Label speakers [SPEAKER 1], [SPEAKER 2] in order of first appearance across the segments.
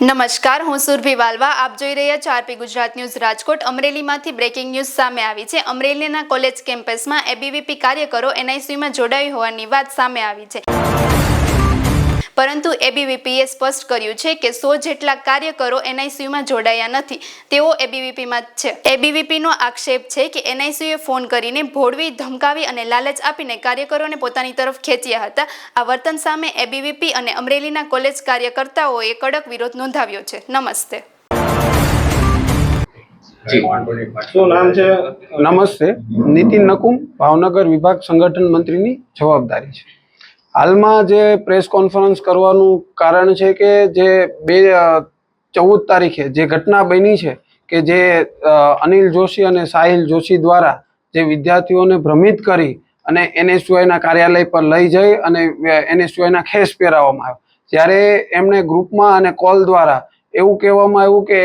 [SPEAKER 1] નમસ્કાર, હું સુરભી વાલવા. આપ જોઈ રહ્યા છો આરપી ગુજરાત ન્યૂઝ રાજકોટ. અમરેલીમાંથી બ્રેકિંગ ન્યૂઝ સામે આવી છે. અમરેલીના કોલેજ કેમ્પસમાં એબીવીપી કાર્યકરો એનઆઈસીમાં જોડાઈ હોવાની વાત સામે આવી છે. પરંતુ એબીવીપીએ સ્પષ્ટ કર્યું છે કે સો જેટલા કાર્યકરો એનઆઈસીયુમાં જોડાયા નથી તેઓ એબીવીપીમાં જ છે. એબીવીપીનો આક્ષેપ છે કે એનઆઈસીયુએ ફોન કરીને ભોળવી ધમકાવી અને લાલચ આપીને કાર્યકરોને પોતાની તરફ ખેંચ્યા હતા. આ વર્તન સામે એબીવીપી અને અમરેલીના કોલેજ કાર્યકર્તાઓએ કડક વિરોધ નોંધાવ્યો છે. નમસ્તે.
[SPEAKER 2] શું નામ છે?
[SPEAKER 3] નમસ્તે. નીતિન નકુમ ભાવનગર વિભાગ સંગઠન મંત્રીની જવાબદારી છે. હાલમાં જે પ્રેસ કોન્ફરન્સ કરવાનું કારણ છે કે જે બે ચૌદ તારીખે જે ઘટના બની છે કે જે અનિલ જોશી અને સાહિલ જોશી દ્વારા જે વિદ્યાર્થીઓને ભ્રમિત કરી અને એનએસયુઆઈના કાર્યાલય પર લઈ જઈ અને એનએસયુઆઈના ખેસ પહેરાવવામાં આવ્યો. જ્યારે એમણે ગ્રુપમાં અને કોલ દ્વારા એવું કહેવામાં આવ્યું કે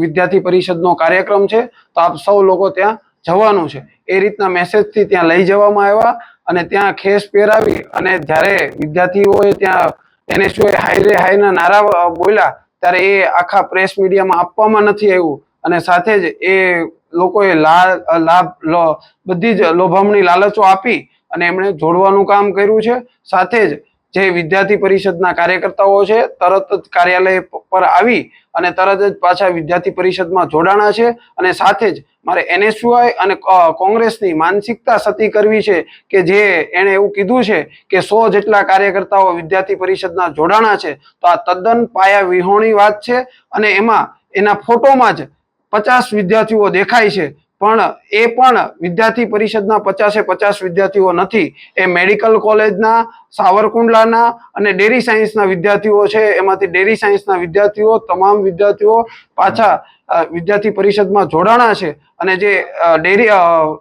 [SPEAKER 3] વિદ્યાર્થી પરિષદનો કાર્યક્રમ છે, તો આપ સૌ લોકો ત્યાં જવાનું છે. એ રીતના મેસેજથી ત્યાં લઈ જવામાં આવ્યા અને ત્યાં ખેસ પહેરાવી અને જ્યારે વિદ્યાર્થીઓએ ત્યાં એનએસયુએ હાઈ રે હાઈના નારા બોલ્યા, ત્યારે એ આખા પ્રેસ મીડિયામાં આપવામાં નથી આવ્યું. અને સાથે જ એ લોકોએ લાભ બધી જ લોભામણી લાલચો આપી અને એમણે જોડવાનું કામ કર્યું છે. સાથે જ જે વિદ્યાર્થી પરિષદના કાર્યકર્તાઓ છે, તરત જ કાર્યાલય પર આવી અને તરત જ પાછા વિદ્યાર્થી પરિષદમાં જોડાણા છે અને સાથે જ મારે એનએસયુઆઈ અને કોંગ્રેસની માનસિકતા સતી કરવી છે કે જે એણે એવું કીધું છે કે સો જેટલા કાર્યકર્તાઓ વિદ્યાર્થી પરિષદના જોડાણા છે, તો આ તદ્દન પાયા વિહોણી વાત છે અને એમાં એના ફોટોમાં જ પચાસ વિદ્યાર્થીઓ દેખાય છે. પણ એ પણ વિદ્યાર્થી પરિષદના પચાસે પચાસ વિદ્યાર્થીઓ નથી. એ મેડિકલ કોલેજના, સાવરકુંડલાના અને ડેરી સાયન્સના વિદ્યાર્થીઓ છે. એમાંથી ડેરી સાયન્સના વિદ્યાર્થીઓ, તમામ વિદ્યાર્થીઓ પાછા વિદ્યાર્થી પરિષદમાં જોડાણા છે. અને જે ડેરી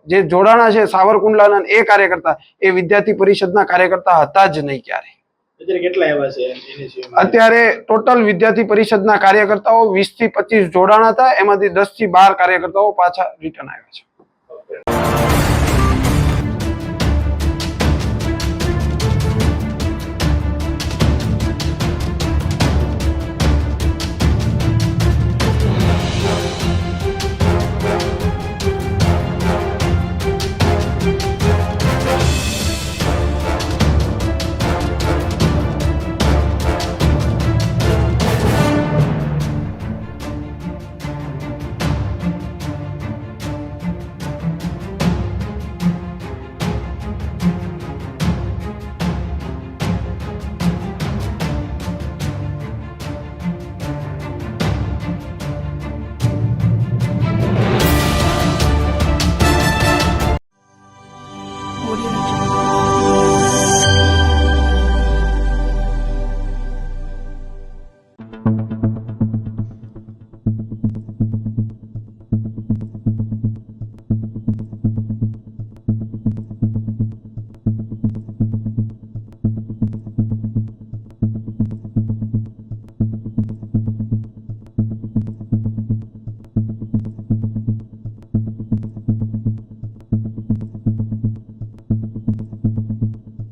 [SPEAKER 3] જે જોડાણા છે સાવરકુંડલાના એ કાર્યકર્તા, એ વિદ્યાર્થી પરિષદના કાર્યકર્તા હતા જ નહીં ક્યારે
[SPEAKER 2] અત્યારે
[SPEAKER 3] ટોટલ વિદ્યાર્થી પરિષદના કાર્યકર્તાઓ વીસથી પચીસ જોડાણા હતા. એમાંથી દસથી બાર કાર્યકર્તાઓ પાછા રિટર્ન આવ્યા છે.